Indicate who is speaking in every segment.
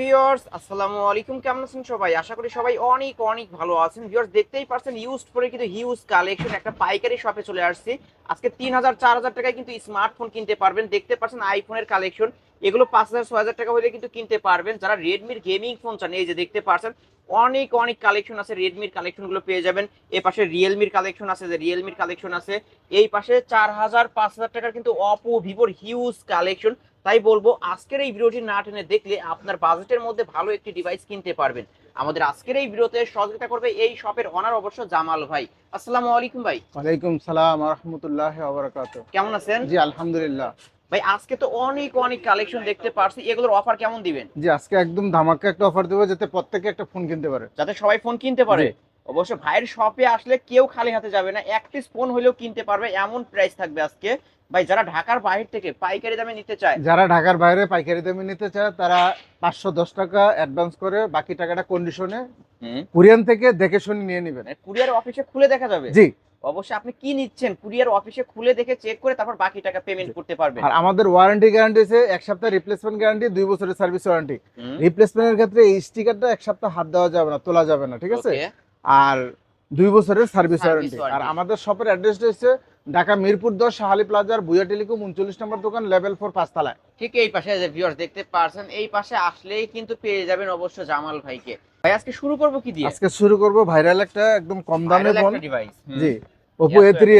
Speaker 1: Viewers আসসালামু আলাইকুম, কেমন আছেন সবাই? আশা করি সবাই অনেক অনেক ভালো আছেন। ভিউয়ার্স দেখতেই পারছেন ইউজড কিন্তু হিউজ কালেকশন একটা পাইকারি শপে চলে আসছে। আজকে তিন হাজার, চার হাজার টাকায় কিন্তু স্মার্টফোন কিনতে পারবেন। দেখতে পাচ্ছেন আইফোনের কালেকশন এগুলো পাঁচ হাজার, ছয় হাজার টাকা হলে কিন্তু কিনতে পারবেন। যারা রেডমির গেমিং ফোন চান, এই যে দেখতে পাচ্ছেন, অনেক অনেক কালেকশন আছে রেডমির কালেকশনগুলো পেয়ে যাবেন। এ পাশে রিয়েলমির কালেকশন আছে, যে রিয়েলমির কালেকশন আছে। এই পাশে চার হাজার, পাঁচ হাজার টাকার কিন্তু অপো ভিভোর হিউজ কালেকশন তাই বলব আজকের এই ভিডিওটি না টেনে দেখলে আপনার বাজেটের মধ্যে ভালো একটি ডিভাইস কিনতে পারবেন। আমাদের আজকের এই ভিডিওতে সহযোগিতা করবে এই শপের অনার অবশ্য জামাল ভাই। আসসালামু আলাইকুম ভাই।
Speaker 2: ওয়ালাইকুম সালাম রহমতুল্লাহ
Speaker 1: কেমন আছেন?
Speaker 2: জি আলহামদুলিল্লাহ।
Speaker 1: ভাই আজকে তো অনেক অনেক কালেকশন দেখতে পারছি। এগুলোর অফার কেমন দিবেন?
Speaker 2: জি আজকে একদম ধামাকা একটা অফার দেবো যাতে প্রত্যেকে একটা ফোন কিনতে পারে।
Speaker 1: যাতে সবাই ফোন কিনতে পারে। অবশ্য ভাইয়ের শপে আসলে কেউ খালি হাতে যাবে না। এক পিস ফোন হলেও কিনতে পারবে। এমন প্রাইস থাকবে আজকে। ভাই যারা ঢাকার বাইরে থেকে পাইকারি দামে নিতে চায়
Speaker 2: যারা ঢাকার বাইরে পাইকারি দামে নিতে চায় তারা পাঁচশো দশ টাকা অ্যাডভান্স করে বাকি টাকাটা কন্ডিশনে কুরিয়ান থেকে দেখে শুনে নিয়ে নেবেন।
Speaker 1: কুরিয়ার অফিসে খুলে দেখা যাবে?
Speaker 2: জি।
Speaker 1: অবশ্যই আপনি কি নিচ্ছেন? কুরিয়ার অফিসে খুলে দেখে চেক করে তারপর বাকি টাকা পেমেন্ট করতে পারবেন।
Speaker 2: আর আমাদের ওয়ারেন্টি গ্যারান্টি আছে এক সপ্তাহ রিপ্লেসমেন্ট গ্যারান্টি দুই বছরের সার্ভিস ওয়ারেন্টি রিপ্লেসমেন্টের ক্ষেত্রে এই স্টিকারটা এক সপ্তাহ হাত দেওয়া যাবে না তোলা যাবে না ঠিক আছে? আর দুই বছরের সার্ভিস ওয়ারেন্টি আর। আমাদের শপের অ্যাড্রেসটা হচ্ছে ঢাকা মিরপুর দশ শাহালি প্লাজার বুয়া টেলিকম উনচল্লিশ নম্বর দোকান লেভেল ফোর পাঁচতলায়।
Speaker 1: ঠিক এই পাশে যে ভিউয়ার্স দেখতে পারছেন এই পাশে আসলেই কিন্তু পেয়ে যাবেন অবশ্য জামাল ভাইকে। ভাই আজকে শুরু করব কি দিয়ে?
Speaker 2: আজকে শুরু করব ভাইরাল একটা একদম কম দামে ফোন
Speaker 1: ডিভাইস
Speaker 2: জি ওপো এ থ্রি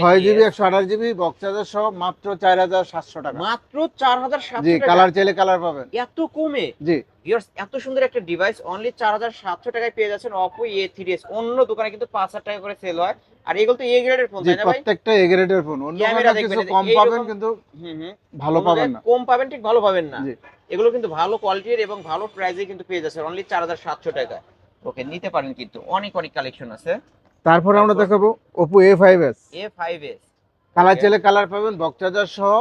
Speaker 2: ছয় জিবি একশো আঠাশ জিবি বক্স চার্জার সহ মাত্র চার হাজার সাতশো টাকা।
Speaker 1: মাত্র চার হাজার
Speaker 2: জি কালার চাইলে কালার পাবেন।
Speaker 1: এত কমে?
Speaker 2: জি।
Speaker 1: এত সুন্দর একটা ডিভাইস অনলি চার হাজার সাতশো টাকায় পেয়ে যাচ্ছেন অপো এ থ্রি এস অন্য দোকানে কিন্তু পাঁচ হাজার টাকা করে সেল হয়। আর এগুলো তো এ গ্রেডের ফোন তাই না ভাই?
Speaker 2: প্রত্যেকটা এ গ্রেডের ফোন অন্য কিছু কম পাবেন কিন্তু ভালো পাবেন না।
Speaker 1: কম পাবেন ঠিক ভালো পাবেন না। এগুলো কিন্তু ভালো কোয়ালিটির এবং ভালো প্রাইসে কিন্তু পেয়ে যাচ্ছে অনলি চার হাজার সাতশো টাকা ওকে নিতে পারেন কিন্তু। অনেক অনেক কালেকশন আছে।
Speaker 2: তারপরে আমরা দেখাবো Oppo A five S
Speaker 1: A five S
Speaker 2: colour চাইলে কালার পাবেন বক্স চার্জার সহ।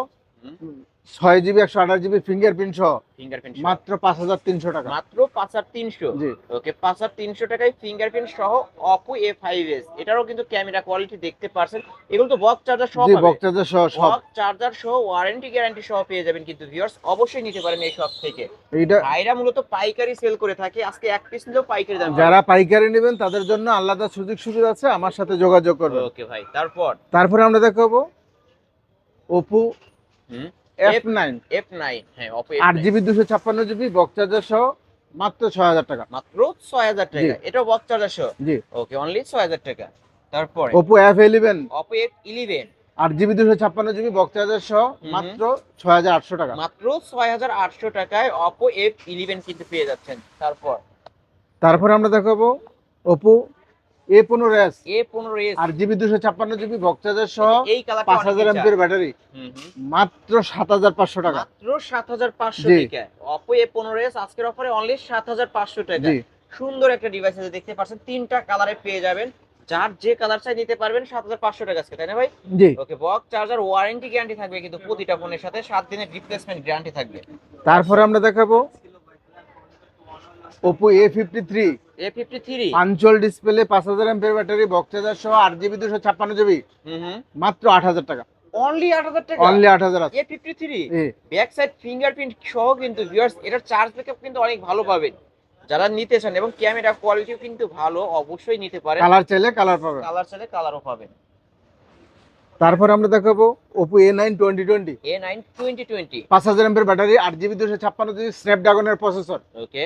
Speaker 2: ছয় জিবি একশো আঠাশ জিবি ফিঙ্গারপ্রিন্ট সহ।
Speaker 1: ফিঙ্গারপ্রিন্ট
Speaker 2: মাত্র পাঁচ হাজার তিনশো টাকা।
Speaker 1: মাত্র পাঁচ হাজার তিনশো? ওকে পাঁচ হাজার তিনশো টাকায় ফিঙ্গারপ্রিন্ট সহ অপো এ ফাইভ এস এটারও কিন্তু ক্যামেরা কোয়ালিটি দেখতে পারছেন। এগুলো তো বক্স চার্জার সহ
Speaker 2: জি বক্স চার্জার সহ সব।
Speaker 1: চার্জার সহ ওয়ারেন্টি গ্যারান্টি সহ পেয়ে যাবেন কিন্তু ভিউয়ার্স অবশ্যই নিতে পারেন এই শপ থেকে।
Speaker 2: এইটা
Speaker 1: ভাইরা মূলত পাইকারি সেল করে থাকে। আজকে এক পিস নিলেও পাইকারি দাম
Speaker 2: যারা পাইকারি নেবেন তাদের জন্য আলাদা সুযোগ সুবিধা আছে। আমার সাথে যোগাযোগ করবেন।
Speaker 1: ওকে ভাই তারপর?
Speaker 2: তারপরে আমরা দেখাবো ওপো
Speaker 1: হুম?
Speaker 2: এফ নাইন
Speaker 1: এফ নাইন হ্যাঁ অপো
Speaker 2: আট জিবি দুশো ছাপ্পান্ন জিবি বক্স চার্জার সহ মাত্র ছয় হাজার টাকা।
Speaker 1: মাত্র ছয় হাজার টাকা। এটাও বক্স চার্জার সহ?
Speaker 2: জি।
Speaker 1: ওকে অনলি টাকা। তারপরে?
Speaker 2: আট জিবি দুশো ছাপ্পান্ন জিবি বক্স সহ মাত্র ছয় হাজার আটশো টাকা।
Speaker 1: মাত্র ছয় হাজার আটশো টাকায় অপো এফ ইলেভেন কিন্তু পেয়ে যাচ্ছেন। তারপর?
Speaker 2: তারপরে আমরা দেখাবো ওপো এ পনেরো এস
Speaker 1: এ পনেরো এস
Speaker 2: আট জিবি দুশো ছাপ্পান্ন জিবি বক্স চার্জার সহ
Speaker 1: এই কালারটা
Speaker 2: পাঁচ হাজার এমপির ব্যাটারি মাত্র সাত হাজার পাঁচশো টাকা।
Speaker 1: মাত্র সাত হাজার পাঁচশো টাকা। অপো এ পনেরো এস আজকের অফারে অনলি সাত হাজার পাঁচশো টাকা। সুন্দর একটা ডিভাইস আছে দেখতে পাচ্ছেন তিনটা কালারে পেয়ে যাবেন। যার যে কালার চাই নিতে পারবেন সাত হাজার পাঁচশো টাকা আজকে তাই না ভাই?
Speaker 2: জি।
Speaker 1: Okay box charger warranty guarantee থাকবে কিন্তু প্রতিটা ফোনের সাথে সাত দিনের রিপ্লেসমেন্ট গ্যারান্টি থাকবে।
Speaker 2: তারপরে আমরা দেখাবো Oppo A fifty three
Speaker 1: A fifty three
Speaker 2: punch hole display পাঁচ হাজার এমপের ব্যাটারি বক্স চার্জার সহ আট জিবি দুশো ছাপ্পান্ন জিবি মাত্র আট হাজার টাকা।
Speaker 1: অনলি আট হাজার টাকা?
Speaker 2: অনলি আট হাজার আছে।
Speaker 1: এ। ফিফটি থ্রি
Speaker 2: জি
Speaker 1: ব্যাক সাইড ফিঙ্গারপ্রিন্ট সহ কিন্তু ভিউয়ার্স এটার চার্জ ব্যাকআপ কিন্তু অনেক ভালো পাবেন। যারা নিতে চান এবং ক্যামেরা কোয়ালিটিও কিন্তু ভালো অবশ্যই নিতে পারেন।
Speaker 2: কালার চাইলে কালার পাবে
Speaker 1: কালার চাইলে কালারও পাবেন।
Speaker 2: তারপরে আমরা দেখাবো Oppo A nine twenty twenty
Speaker 1: A nine twenty twenty
Speaker 2: পাঁচ হাজার এমপের ব্যাটারি আট জিবি দুশো ছাপ্পান্ন জিবি স্ন্যাপড্রাগনের প্রসেসর
Speaker 1: ওকে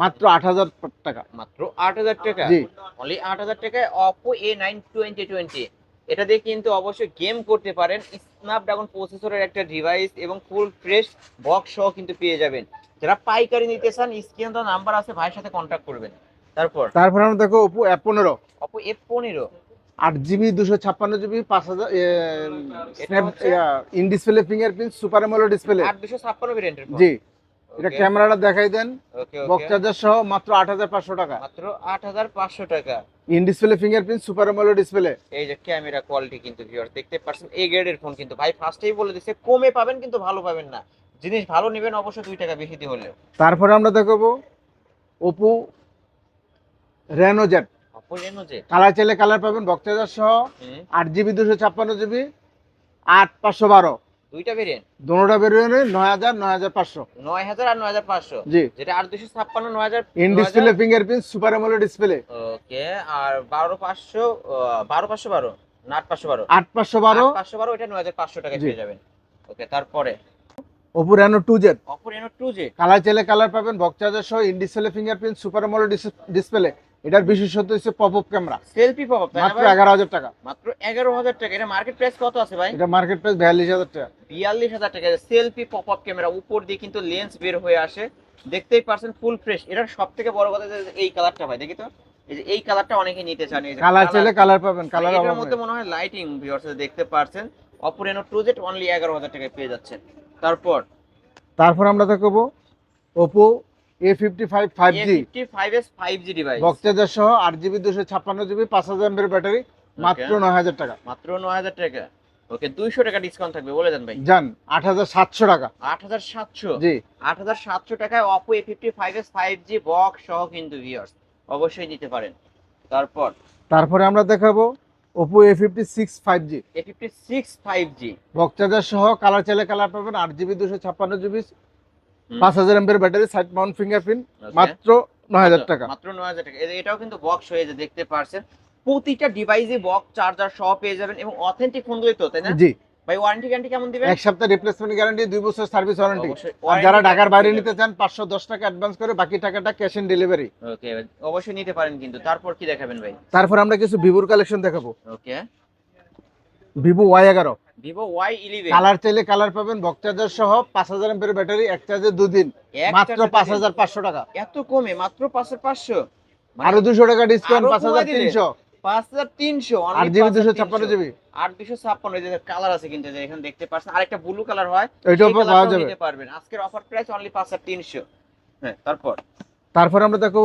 Speaker 2: মাত্র আট হাজার টাকা।
Speaker 1: মাত্র আট হাজার টাকা?
Speaker 2: জি।
Speaker 1: অনলি আট হাজার টাকায় Oppo A nine twenty twenty এটা দিয়ে কিন্তু অবশ্যই গেম করতে পারেন। স্ন্যাপড্রাগন প্রসেসরের একটা ডিভাইস এবং ফুল ফ্রেশ বক্স সহ কিন্তু পেয়ে যাবেন। যারা পাইকারি নিতে চান স্ক্রিন তো নাম্বার আছে ভাইয়ের সাথে কন্ট্যাক্ট করবেন। তারপর?
Speaker 2: তারপর আমরা দেখো অপো অ্যাপ পনেরো।
Speaker 1: অপো এফ পনেরো।
Speaker 2: আট জিবি দুশো ছাপ্পান্ন জিবি পাঁচ হাজার? In display fingerprint super AMOLED display
Speaker 1: আট দুশো ছাপ্পান্ন ভেরিয়েন্টের
Speaker 2: জি। এটা ক্যামেরাটা দেখাই দেন। বক্স চার্জার সহ মাত্র আট হাজার পাঁচশো টাকা।
Speaker 1: মাত্র আট হাজার পাঁচশো টাকা।
Speaker 2: In display fingerprint super AMOLED display
Speaker 1: এই যে ক্যামেরা কোয়ালিটি কিন্তু ভিউয়ার দেখতে পাচ্ছেন এই গ্রেডের ফোন কিন্তু। ভাই ফার্স্টেই বলে দিচ্ছে কমে পাবেন কিন্তু ভালো পাবেন না। জিনিস ভালো নেবেন অবশ্যই দুই টাকা বেশি দিয়ে হলেও।
Speaker 2: তারপরে আমরা দেখাবো Oppo Reno Z
Speaker 1: Oppo Reno যে
Speaker 2: কালার চাইলে কালার পাবেন বক্স চার্জার সহ আট জিবি দুশো ছাপ্পান্ন জিবি আট পাঁচশো বারো।
Speaker 1: দুইটা ভেরিয়েন্ট
Speaker 2: দুটোটা বেরিয়ে নয় হাজার নয় হাজার পাঁচশো।
Speaker 1: নয় হাজার আর নয় হাজার পাঁচশো?
Speaker 2: জি।
Speaker 1: যেটা আর দুশো ছাপ্পান্ন নয় হাজার
Speaker 2: in display fingerprint super AMOLED display
Speaker 1: okay আর বারো পাঁচশো বারো পাঁচশো বারো না আট পাঁচশো বারো।
Speaker 2: আট পাঁচশো বারো।
Speaker 1: আট পাঁচশো বারো এটা নয় হাজার পাঁচশো টাকায়। পেয়ে যাবেন। ওকে তারপরে?
Speaker 2: Oppo Reno two Z
Speaker 1: Oppo Reno two Z
Speaker 2: colour চাইলে কালার পাবেন বক্স চার্জার সহ in display fingerprint super AMOLED display এটার বিশেষত্ব হচ্ছে pop up camera
Speaker 1: selfie pop up
Speaker 2: মাত্র এগারো হাজার টাকা।
Speaker 1: মাত্র এগারো হাজার টাকা। এটা মার্কেট প্রাইস কত আছে ভাই?
Speaker 2: এটা মার্কেট প্রাইস বিয়াল্লিশ হাজার টাকা।
Speaker 1: বিয়াল্লিশ হাজার টাকা। সেলফি পপ আপ ক্যামেরা উপর দিয়ে কিন্তু লেন্স বের হয়ে আসে। দেখতেই পারছেন ফুল ফ্রেশ এটার সব থেকে বড় কথা যে এই কালারটা ভাই দেখি তো। এই যে এই কালারটা অনেকে নিতে চান।
Speaker 2: কালার চাইলে কালার পাবেন কালার অভাব
Speaker 1: মধ্যে মনে হয় লাইটিং ভিউয়ার্স দেখতে পারছেন। অপর এনো টু জেড অনলি এগারো হাজার টাকায় পেয়ে যাচ্ছেন। তারপর?
Speaker 2: তারপর আমরা দেখাবো Oppo A fifty five five G
Speaker 1: fifty five S five G device
Speaker 2: box charger সহ আট জিবি দুশো ছাপ্পান্ন জিবি পাঁচ হাজার এমপের ব্যাটারি মাত্র নয় হাজার টাকা।
Speaker 1: মাত্র নয় হাজার টাকা। ওকে দুইশো টাকা ডিসকাউন্ট থাকবে বলে দেন ভাই।
Speaker 2: টাকা। জি।
Speaker 1: আট হাজার সাতশো টাকায় Oppo A fifty five S five G box সহ কিন্তু ভিউয়ার্স অবশ্যই নিতে পারেন। তারপর?
Speaker 2: তারপরে আমরা দেখাবো Oppo A fifty six five G
Speaker 1: A fifty six five G
Speaker 2: box charger সহ কালার চাইলে কালার পাবেন আট জিবি দুশো ছাপ্পান্ন জিবি পাঁচ হাজার এমপের ব্যাটারি সাইড মাউন্ট ফিঙ্গারপ্রিন্ট মাত্র নয় হাজার টাকা।
Speaker 1: মাত্র নয় হাজার টাকা। এটাও কিন্তু বক্স হয়ে যে দেখতে পারছেন। প্রতিটা ডিভাইসে বক্স চার্জার সহ পেয়ে যাবেন এবং অথেন্টিক ফোনগুলোই তো তাই না?
Speaker 2: জি।
Speaker 1: ভাই ওয়ারেন্টি গ্যারান্টি কেমন দিবেন?
Speaker 2: এক সপ্তাহ রিপ্লেসমেন্ট গ্যারান্টি দুই বছর সার্ভিস ওয়ারেন্টি আর যারা ঢাকার বাইরে নিতে চান পাঁচশো দশ টাকা অ্যাডভান্স করে বাকি টাকাটা ক্যাশ অন ডেলিভারি
Speaker 1: ওকে অবশ্যই নিতে পারেন কিন্তু। তারপর কি দেখাবেন ভাই?
Speaker 2: তারপর আমরা কিছু ভিভোর কালেকশন দেখাবো।
Speaker 1: ওকে
Speaker 2: ভিভো ওয়াই এগারো।
Speaker 1: Vivo Y eleven.
Speaker 2: কালার চাইলে কালার পাবেন বক্স চার্জার সহ পাঁচ হাজার এমপের ব্যাটারি এক চার্জে দুদিন মাত্র পাঁচ হাজার পাঁচশো টাকা।
Speaker 1: এত কমে মাত্র পাঁচ পাঁচশো। মানে
Speaker 2: আরও দুশো টাকা ডিসকাউন্ট পাঁচ হাজার তিনশো।
Speaker 1: পাঁচ হাজার তিনশো
Speaker 2: আট জিবি দুশো ছাপ্পান্ন জিবি।
Speaker 1: আট দুশো ছাপ্পান্ন কালার আছে কিন্তু যে এখানে দেখতে পাচ্ছেন আরেকটা ব্লু কালার হয়
Speaker 2: ওইটাও
Speaker 1: সেই
Speaker 2: পাওয়া যাবে।
Speaker 1: পারবেন। আজকের অফার প্রাইস অনলি পাঁচ হাজার তিনশো। হ্যাঁ তারপর?
Speaker 2: তারপর আমরা দেখো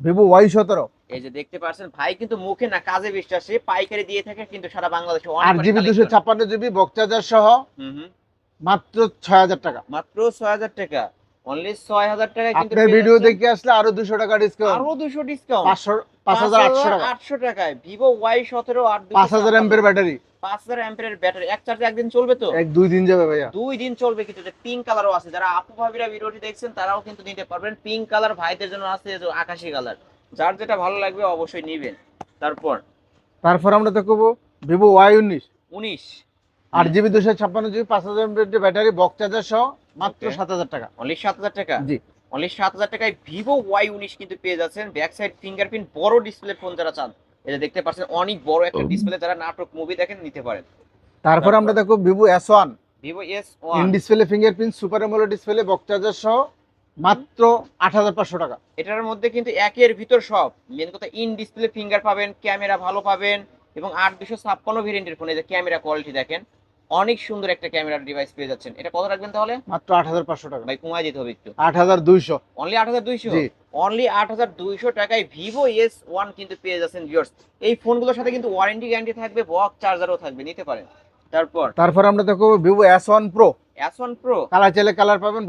Speaker 2: ভিভো ওয়াই সতেরো।
Speaker 1: এই যে দেখতে পাচ্ছেন ভাই কিন্তু মুখে না কাজে বিশ্বাসী পাইকারি দিয়ে থাকে কিন্তু সারা বাংলাদেশে
Speaker 2: আট জিবি দুশো। ছাপ্পান্ন জিবি বক্স চার্জার সহ। মাত্র ছয় হাজার টাকা।
Speaker 1: মাত্র ছয় হাজার টাকা। অনলি ছয় হাজার টাকা কিন্তু
Speaker 2: ভিডিও দেখে আসলে আরও দুশো টাকা ডিসকাউন্ট
Speaker 1: আরও দুশো ডিসকাউন্ট
Speaker 2: পাঁচশো পাঁচ হাজার আটশো টাকা।
Speaker 1: আটশো টাকায় ভিভো ওয়াই সতেরো আর
Speaker 2: পাঁচ হাজার এমপের ব্যাটারি
Speaker 1: পাঁচ হাজার অ্যাম্পিয়ারের ব্যাটারি এক চার্জে একদিন চলবে তো?
Speaker 2: এক দুই দিন যাবে ভাইয়া।
Speaker 1: দুই দিন চলবে কিন্তু পিঙ্ক কালারও আছে। যারা আপু ভাবিরা ভিডিওটি দেখছেন তারাও কিন্তু নিতে পারবেন। পিঙ্ক কালার ভাইদের জন্য আছে আকাশি কালার যার যেটা ভালো লাগবে অবশ্যই নিবেন। তারপর?
Speaker 2: তারপর আমরা দেখব ভিভো ওয়াই উনিশ।
Speaker 1: উনিশ।
Speaker 2: আট জিবি দুশো ছাপ্পান্ন জিবি পাঁচ হাজার ব্যাটারি বক্স চার্জার সহ মাত্র. সাত হাজার টাকা।
Speaker 1: অনলি সাত হাজার টাকা?
Speaker 2: জি।
Speaker 1: অনলি সাত হাজার টাকায় ভিভো ওয়াই উনিশ কিন্তু পেয়ে যাচ্ছেন। ব্যাক সাইড ফিঙ্গারপ্রিন্ট বড় ডিসপ্লে ফোন যারা চান এটা দেখতে পাচ্ছেন অনেক বড় একটা ডিসপ্লে যারা নাটক মুভি দেখেন নিতে পারেন।
Speaker 2: তারপর আমরা দেখো Vivo S one.
Speaker 1: Vivo S
Speaker 2: in
Speaker 1: one
Speaker 2: display fingerprint super AMOLED display box charger সহ মাত্র আট হাজার পাঁচশো টাকা।
Speaker 1: এটার মধ্যে কিন্তু একের ভিতর সব। মেন কথা ইন ডিসপ্লে ফিঙ্গার পাবেন ক্যামেরা ভালো পাবেন এবং আট দুশো ছাপ্পান্ন ভেরিয়েন্টের ফোনে যে ক্যামেরা কোয়ালিটি দেখেন অনেক সুন্দর একটা ক্যামেরা ডিভাইস পেয়ে যাচ্ছেন। এটা কত রাখবেন তাহলে?
Speaker 2: মাত্র আট হাজার পাঁচশো টাকা।
Speaker 1: ভাই কমায় দিতে হবে একটু।
Speaker 2: আট হাজার দুইশো।
Speaker 1: অনলি আট হাজার দুইশো? অনলি আট হাজার দুইশো টাকায় ভিভো এস ওয়ান কিন্তু পেয়ে যাচ্ছেন ভিউয়ার্স এই ফোনগুলোর সাথে কিন্তু ওয়ারেন্টি গ্যারান্টি থাকবে বক্স চার্জারও থাকবে নিতে পারেন। তারপর?
Speaker 2: তারপর আমরা দেখো Vivo S one Pro colour colour পাবেন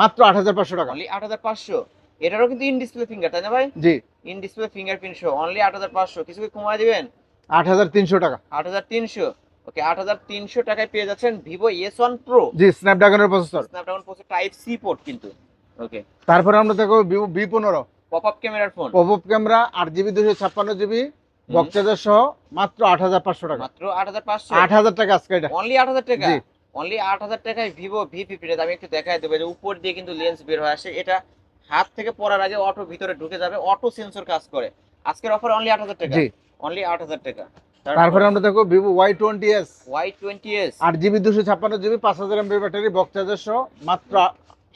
Speaker 2: মাত্র 8500 টাকা।
Speaker 1: অনলি 8500 এটারও কিন্তু ইন ডিসপ্লে ফিঙ্গার তাই না ভাই?
Speaker 2: জি।
Speaker 1: ইন ডিসপ্লে সহ অনলি 8500 কিছু
Speaker 2: টাকা।
Speaker 1: 8300 ওকে 8300 টাকায় পেয়ে যাচ্ছেন সি কিন্তু। ওকে
Speaker 2: তারপরে আমরা দেখো
Speaker 1: Vivo V15 ক্যামেরার phone
Speaker 2: popup camera 8GB 256GB বক্সাজার সহ মাত্র আট হাজার পাঁচশো টাকা।
Speaker 1: মাত্র আট হাজার পাঁচশো?
Speaker 2: আট হাজার টাকা আজকে এটা।
Speaker 1: অনলি আট হাজার টাকা? অনলি আট হাজার টাকায় ভিভো ভি ফিফটিটা আমি একটু দেখাই দেবো। যে উপর দিয়ে কিন্তু লেন্স বের হয়ে আসে। এটা হাত থেকে পড়ার আগে অটো ভিতরে ঢুকে যাবে অটো সেন্সর কাজ করে। আজকের অফার অনলি আট হাজার টাকা। অনলি আট হাজার টাকা।
Speaker 2: তারপরে আমরা দেখো Vivo Y twenty S
Speaker 1: Y twenty S
Speaker 2: আট জিবি দুশো ছাপ্পান্ন জিবি পাঁচ হাজার এমবি ব্যাটারি বক্স সহ মাত্র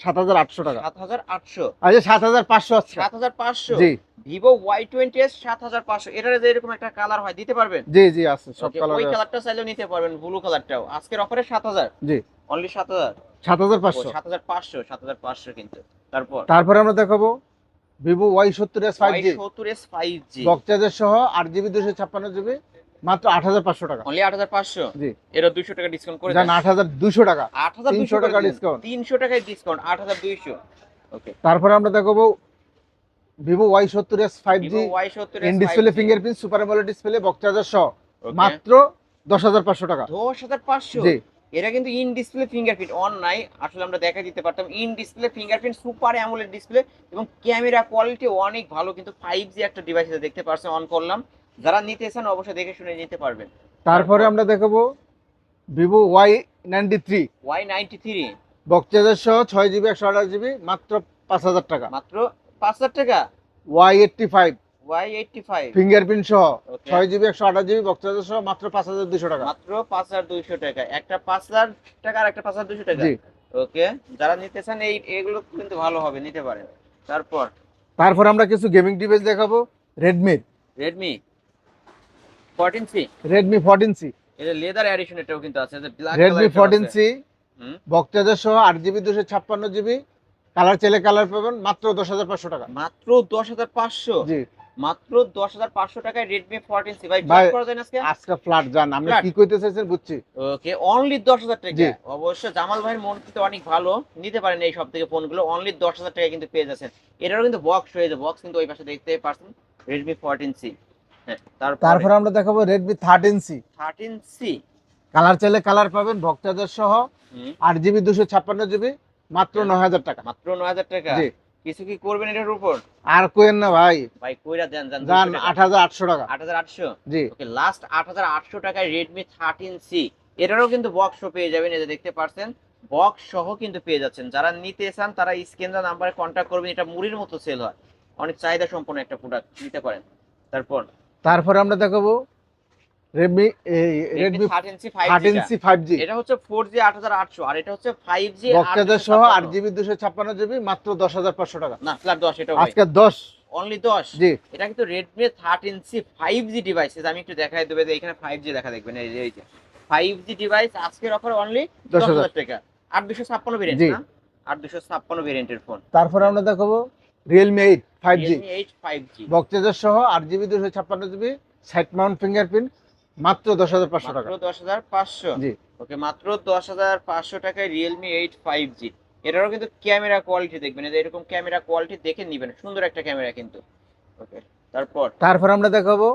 Speaker 2: সাত হাজার আটশো টাকা।
Speaker 1: সাত হাজার আটশো।
Speaker 2: আচ্ছা সাত হাজার পাঁচশো
Speaker 1: সাত হাজার পাঁচশো।
Speaker 2: জি।
Speaker 1: ভিভো ওয়াই টোয়েন্টি এস সাত হাজার পাঁচশো। এটার যে এরকম একটা কালার হয় দিতে পারবেন?
Speaker 2: জি জি আছে সব কালার
Speaker 1: ওই কালারটা চাইলেও নিতে পারবেন ব্লু কালারটাও আজকের অফারে সাত হাজার।
Speaker 2: জি।
Speaker 1: অনলি সাত হাজার।
Speaker 2: সাত হাজার পাঁচশো।
Speaker 1: সাত হাজার পাঁচশো সাত হাজার পাঁচশো কিন্তু। তারপর?
Speaker 2: তারপরে আমরা দেখাবো ভিভো ওয়াই সত্তর এস ফাইভ জি
Speaker 1: সত্তর এস ফাইভ জি
Speaker 2: বক্স সহ আট জিবি দুশো ছাপ্পান্ন জিবি মাত্র আট হাজার পাঁচশো টাকা।
Speaker 1: অনলি আট হাজার পাঁচশো?
Speaker 2: জি।
Speaker 1: এরা দুইশো টাকা ডিসকাউন্ট করে
Speaker 2: যান আট হাজার দুশো টাকা।
Speaker 1: আট হাজার
Speaker 2: 300 টাকা
Speaker 1: ডিসকাউন্ট তিনশো টাকায় ডিসকাউন্ট আট হাজার দুইশো। ওকে
Speaker 2: তারপরে আমরা দেখাবো ভিভো ওয়াই সত্তর S five G in display fingerprint super AMOLED display box charger সহ। মাত্র দশ হাজার পাঁচশো টাকা।
Speaker 1: দশ হাজার পাঁচশো?
Speaker 2: জি।
Speaker 1: এটা কিন্তু ইন ডিসপ্লে ফিঙ্গারপ্রিন্ট অন নাই। আসলে আমরা দেখা দিতে পারতাম in display fingerprint super AMOLED display এবং ক্যামেরা কোয়ালিটি অনেক ভালো কিন্তু ফাইভ জি একটা ডিভাইস দেখতে পারছেন অন করলাম। যারা নিতে চান অবশ্যই দেখে শুনে নিতে পারবেন।
Speaker 2: তারপরে আমরা দেখাবো Vivo Y ninety three
Speaker 1: Y ninety three
Speaker 2: box charger সহ ছয় জিবি একশো আঠাশ জিবি মাত্র পাঁচ হাজার টাকা।
Speaker 1: মাত্র পাঁচ হাজার টাকা?
Speaker 2: Y eighty five
Speaker 1: Y eighty five
Speaker 2: fingerprint সহ ছয় জিবি একশো আঠাশ জিবি বক্সচার্জার সহ মাত্র পাঁচ হাজার দুশো টাকা।
Speaker 1: মাত্র পাঁচ হাজার দুইশো টাকা। একটা পাঁচ হাজার টাকা আর একটা পাঁচ হাজার দুইশো টাকা। ওকে যারা নিতে চান এই এগুলো কিন্তু ভালো হবে নিতে পারেন। তারপর?
Speaker 2: তারপর আমরা কিছু গেমিং ডিভাইস দেখাবো Redmi
Speaker 1: Redmi fourteen C
Speaker 2: Redmi fourteen C
Speaker 1: এটা লেদার এডিশন এটাও কিন্তু আছে ব্ল্যাক
Speaker 2: রেডমি ফোরটিন সি
Speaker 1: হুম।
Speaker 2: সহ আট জিবি দুশো ছাপ্পান্ন জিবি কালার চাইলে কালার পাবেন মাত্র দশ হাজার পাঁচশো টাকা।
Speaker 1: মাত্র দশ হাজার পাঁচশো?
Speaker 2: জি।
Speaker 1: মাত্র দশ হাজার পাঁচশো টাকায় রেডমি ফোরটিন সি ভাই
Speaker 2: ভাই,
Speaker 1: ভাই করা আজকে?
Speaker 2: আজকে ফ্ল্যাট যান আপনি কি কইতে চাইছেন বুঝছি।
Speaker 1: ওকে অনলি দশ হাজার টাকা। অবশ্য জামাল ভাইয়ের মন কিন্তু অনেক ভালো। নিতে পারেন এই সব থেকে ফোনগুলো অনলি দশ হাজার টাকা কিন্তু পেয়ে যাচ্ছেন। এটারও কিন্তু বক্স হয়েছে বক্স কিন্তু ওই পাশে দেখতে পারছেন রেডমি ফোরটিন সি
Speaker 2: তারপর?
Speaker 1: তারপর
Speaker 2: আমরা দেখাবো Redmi thirteen C
Speaker 1: thirteen C
Speaker 2: colour চাইলে কালার পাবেন বক্সচার্জার সহ। আট জিবি দুশো ছাপ্পান্ন জিবি মাত্র
Speaker 1: হ্যাঁ।
Speaker 2: নয় হাজার টাকা।
Speaker 1: মাত্র নয় হাজার টাকা?
Speaker 2: জি।
Speaker 1: কিছু কি করবেন এটার উপর?
Speaker 2: আর কোয়েন না ভাই।
Speaker 1: ভাই কইরা দেন
Speaker 2: আট হাজার আটশো টাকা।
Speaker 1: আট হাজার আটশো?
Speaker 2: জি।
Speaker 1: ওকে লাস্ট আট হাজার আটশো টাকায় রেডমি থার্টিন সি এটারও কিন্তু বক্স পেয়ে যাবেন যে দেখতে পারছেন। বক্স সহ কিন্তু পেয়ে যাচ্ছেন। যারা নিতে চান তারা স্ক্যান নাম্বারে কন্ট্যাক্ট করবেন এটা মুড়ির মতো সেল হয়। অনেক চাহিদা সম্পন্ন একটা প্রোডাক্ট নিতে পারেন। তারপর?
Speaker 2: তারপর আমরা দেখাবো Redmi
Speaker 1: Redmi thirteen C five
Speaker 2: G
Speaker 1: এটা হচ্ছে ফোর জি আট হাজার আটশো। আর এটা হচ্ছে ফাইভ জি
Speaker 2: বক্সচার্জার সহ আট জিবি দুশো ছাপ্পান্ন জিবি মাত্র দশ হাজার পাঁচশো টাকা।
Speaker 1: না ফ্ল্যাট দশ এটা
Speaker 2: আজকে দশ।
Speaker 1: অনলি দশ?
Speaker 2: জি।
Speaker 1: এটা কিন্তু Redmi thirteen C five G device আমি একটু দেখাই দেবে যে এখানে ফাইভ জি দেখা দেখবেন এই যে ফাইভ জি ডিভাইস আজকের অফার অনলি
Speaker 2: দশ হাজার।
Speaker 1: হাজার টাকা। আট দুশো ছাপ্পান্ন ভেরিয়েন্ট না? আট দুশো ছাপ্পান্ন ভেরিয়েন্টের ফোন
Speaker 2: তারপর আমরা দেখাবো Realme eight five G box charger সহ আট জিবি দুশো ছাপ্পান্ন জিবি সাইড মাউন্ট ফিঙ্গারপ্রিন্ট মাত্র দশ হাজার পাঁচশো টাকা।
Speaker 1: দশ হাজার পাঁচশো।
Speaker 2: জি।
Speaker 1: ওকে মাত্র দশ হাজার পাঁচশো টাকায় রিয়েলমি এইট ফাইভ জি এটারও কিন্তু ক্যামেরা কোয়ালিটি দেখবেন এরকম ক্যামেরা কোয়ালিটি দেখে নিবেন সুন্দর একটা ক্যামেরা কিন্তু। ওকে তারপর?
Speaker 2: তারপর আমরা দেখাবো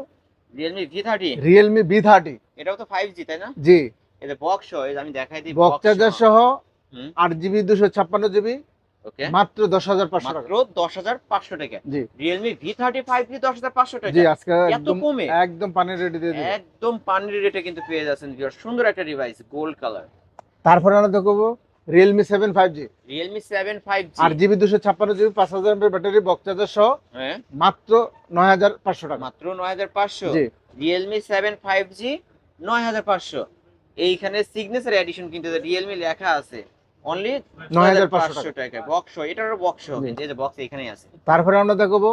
Speaker 1: Realme V thirty
Speaker 2: Realme B thirty
Speaker 1: এটাও তো ফাইভ জি তাই না?
Speaker 2: জি।
Speaker 1: যে বক্স আমি দেখাই দিই
Speaker 2: বক্সচার্জার সহ। আট জিবি দুশো ছাপ্পান্ন জিবি
Speaker 1: ওকে?
Speaker 2: মাত্র টাকা।
Speaker 1: মাত্র টাকা।
Speaker 2: জি।
Speaker 1: রিয়েলমি ভি জি দশ হাজার পাঁচশো টাকা?
Speaker 2: জি আজকে একদম
Speaker 1: কমে?
Speaker 2: একদম পানির রেডি দিয়ে দিবে।
Speaker 1: একদম পানির রেটে কিন্তু পেয়ে যাচ্ছেন সুন্দর একটা ডিভাইস গোল্ড কালার
Speaker 2: তারপরে আমরা দেখাবো সহ
Speaker 1: হ্যাঁ।
Speaker 2: মাত্র টাকা।
Speaker 1: মাত্র
Speaker 2: জি।
Speaker 1: নয় হাজার পাঁচশো। এইখানে সিগনেচার এডিশন কিন্তু রিয়েলমি লেখা আছে। অনলি নয় হাজার
Speaker 2: 9,500
Speaker 1: পাঁচশো টাকা। বক্স এটারও বক্স কিন্তু যে বক্স এখানেই আছে।
Speaker 2: তারপরে আমরা দেখাবো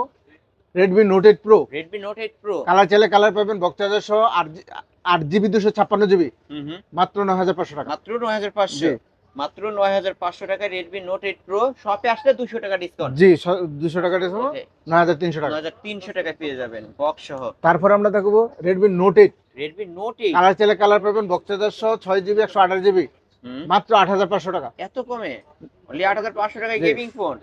Speaker 2: Redmi Note eight Pro
Speaker 1: Redmi Note eight Pro
Speaker 2: colour চাইলে কালার পাবেন বক্সচার্জার সহ আট জি- আট জিবি দুশো ছাপ্পান্ন জিবি।
Speaker 1: হুম হুম।
Speaker 2: মাত্র নয় হাজার পাঁচশো টাকা।
Speaker 1: মাত্র নয় হাজার পাঁচশো।
Speaker 2: জি।
Speaker 1: মাত্র নয় হাজার পাঁচশো টাকা রেডমি নোট এইট প্রো শপে আসলে দুশো টাকা ডিসকাউন্ট
Speaker 2: জি দুশো টাকা ডিসকাউন্ট নয় হাজার তিনশো টাকা।
Speaker 1: নয় হাজার তিনশো টাকা পেয়ে যাবেন বক্স সহ।
Speaker 2: তারপর আমরা দেখব Redmi Note eight
Speaker 1: Redmi Note eight
Speaker 2: colour চাইলে কালার পাবেন বক্সচার্জার সহ ছয় জিবি একশো আঠাশ জিবি। মাত্র আট হাজার পাঁচশো টাকা।
Speaker 1: এত কমে? অনলি আট হাজার পাঁচশো টাকায় গেমিং ফোন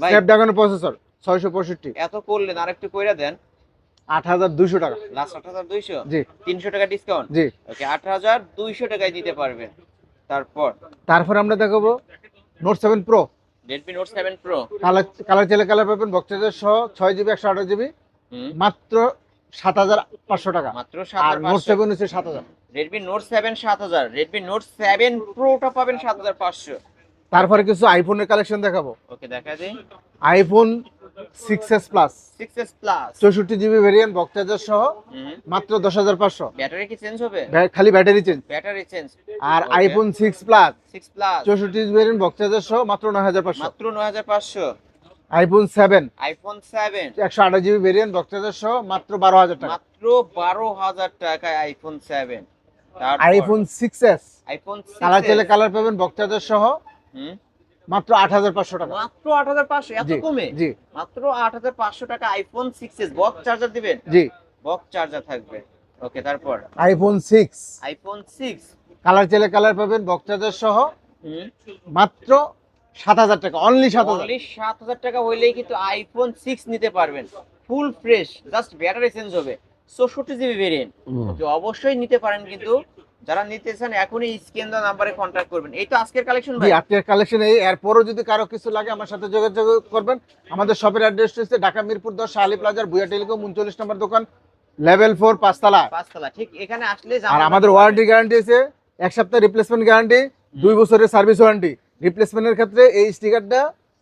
Speaker 2: স্ন্যাপড্রাগনের প্রসেসর ছয়শো পঁয়ষট্টি।
Speaker 1: এত করলেন আরেকটু কইরা দেন।
Speaker 2: আট হাজার দুশো টাকা।
Speaker 1: লাস্ট আট হাজার দুইশো?
Speaker 2: জি।
Speaker 1: তিনশো টাকা ডিসকাউন্ট
Speaker 2: জি।
Speaker 1: ওকে আট হাজার দুইশো টাকায় দিতে পারবেন। তারপর?
Speaker 2: তারপর আমরা দেখাবো Note seven Pro
Speaker 1: Redmi Note seven Pro
Speaker 2: colour colour চাইলে কালার পাবেন বক্সচার্জার সহ ছয় জিবি একশো আঠাশ জিবি মাত্র সাত হাজার পাঁচশো টাকা।
Speaker 1: মাত্র সাত
Speaker 2: আর নোট সেভেন হচ্ছে সাত হাজার।
Speaker 1: রেডমি নোট সেভেন সাত হাজার রেডমি নোট সেভেন প্রোটা পাবেন সাত হাজার পাঁচশো।
Speaker 2: তারপরে কিছু আইফোনের কালেকশন দেখাবো।
Speaker 1: ওকে দেখা দিই।
Speaker 2: IPhone six S plus
Speaker 1: six S plus
Speaker 2: চৌষট্টি জিবি ভেরিয়েন্ট বক্সচার্জার সহ মাত্র দশ হাজার পাঁচশো।
Speaker 1: ব্যাটারি কি চেঞ্জ হবে?
Speaker 2: খালি ব্যাটারি চেঞ্জ
Speaker 1: ব্যাটারি চেঞ্জ
Speaker 2: আর iPhone six plus
Speaker 1: six plus
Speaker 2: চৌষট্টি জিবি ভেরিয়েন্ট বক্সচার্জার সহ মাত্র নয় হাজার পাঁচশো।
Speaker 1: মাত্র নয় হাজার পাঁচশো।
Speaker 2: আইফোন সেভেন
Speaker 1: আইফোন সেভেন
Speaker 2: একশো আঠাশ জিবি ভেরিয়েন্ট বক্সচার্জার সহ মাত্র বারো হাজার টাকা।
Speaker 1: মাত্র বারো হাজার টাকায় iPhone seven
Speaker 2: iPhone six S
Speaker 1: iPhone
Speaker 2: colour চাইলে কালার পাবেন বক্সচার্জার সহ। মাত্র আট হাজার পাঁচশো টাকা।
Speaker 1: মাত্র আট হাজার পাঁচশো এত কমে?
Speaker 2: জি।
Speaker 1: মাত্র আট হাজার পাঁচশো টাকা iPhone six S box charger দিবেন?
Speaker 2: জি।
Speaker 1: বক্স চার্জার থাকবে। ওকে তারপর?
Speaker 2: IPhone six
Speaker 1: iPhone six
Speaker 2: colour চাইলে কালার পাবেন বক্সচার্জার সহ। মাত্র সাত হাজার টাকা অনলি সাত হাজার।
Speaker 1: অনলি সাত হাজার টাকা হইলেই কিন্তু আইফোন সিক্স নিতে পারবেন। Full fresh just battery change হবে। চৌষট্টি জিবি ভেরিয়েন্ট অবশ্যই নিতে পারেন কিন্তু যারা নিতে চান এখনই স্ক্যান দেওয়া নাম্বারে কন্ট্যাক্ট করবেন। এই তো আজকের কালেকশন ভাই।
Speaker 2: আজকের কালেকশন এই এরপরও যদি কারও কিছু লাগে আমার সাথে যোগাযোগ করবেন। আমাদের শপের অ্যাড্রেস হচ্ছে ঢাকা মিরপুর দশ শাহালি প্লাজার বুয়া টেলিকম উনচল্লিশ নম্বর দোকান লেভেল ফোর পাঁচতলা।
Speaker 1: পাঁচতলা ঠিক। এখানে আসলে
Speaker 2: আর আমাদের ওয়ারেন্টি গ্যারান্টি আছে এক সপ্তাহ রিপ্লেসমেন্ট গ্যারান্টি দুই বছরের সার্ভিস ওয়ারেন্টি রিপ্লেসমেন্টের ক্ষেত্রে এই স্টিকারটা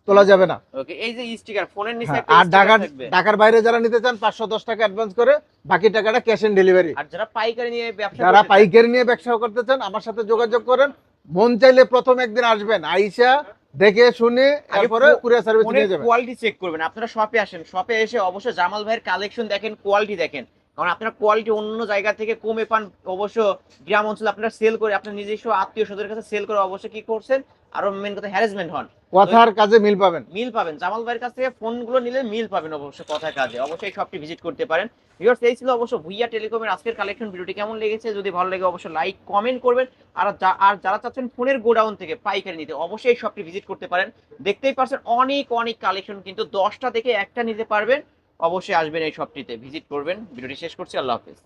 Speaker 2: তোলা যাবে না।
Speaker 1: ওকে এই যে স্টিকার ফোনের নিচে
Speaker 2: হ্যাঁ, আর ঢাকার ঢাকার বাইরে যারা নিতে চান পাঁচশো দশ টাকা অ্যাডভান্স করে বাকি টাকাটা ক্যাশ অন ডেলিভারি
Speaker 1: আর যারা পাইকারি নিয়ে ব্যবসা
Speaker 2: যারা পাইকারি নিয়ে ব্যবসা করতে চান আমার সাথে যোগাযোগ করেন। মন চাইলে প্রথম একদিন আসবেন। আইসা দেখে শুনে
Speaker 1: ফো-
Speaker 2: কুরিয়ার সার্ভিস নিয়ে যাবেন।
Speaker 1: কোয়ালিটি চেক করবেন। আপনারা শপে আসেন। শপে এসে অবশ্যই জামাল ভাইয়ের কালেকশন দেখেন কোয়ালিটি দেখেন। কারণ আপনার কোয়ালিটি অন্য জায়গা থেকে কমে পান। অবশ্য গ্রাম অঞ্চলে আপনারা সেল করে আপনার নিজস্ব আত্মীয় স্বজনের কাছে সেল করে অবশ্যই কি করছেন? আরও মেন কথা হ্যারাসমেন্ট হন।
Speaker 2: কথার কাজে মিল পাবেন।
Speaker 1: মিল পাবেন। জামাল ভাইয়ের কাছ থেকে ফোনগুলো নিলে মিল পাবেন অবশ্যই কথায় কাজে। অবশ্যই শপটি ভিজিট করতে পারেন। ভিউয়ার্স এই ছিল অবশ্য ভুইয়া টেলিকমের আজকের কালেকশন ভিডিওটি কেমন লেগেছে? যদি ভালো লাগে অবশ্যই লাইক কমেন্ট করবেন। আর আর যারা চাচ্ছেন ফোনের গোডাউন থেকে পাইকারি নিতে অবশ্যই শপটি ভিজিট করতে পারেন। দেখতেই পারছেন অনেক অনেক কালেকশন কিন্তু দশটা থেকে একটা নিতে পারবেন। অবশ্যই আসবেন এই শপটিতে ভিজিট করবেন। ভিডিওটি শেষ করছি। আল্লাহ হাফেজ।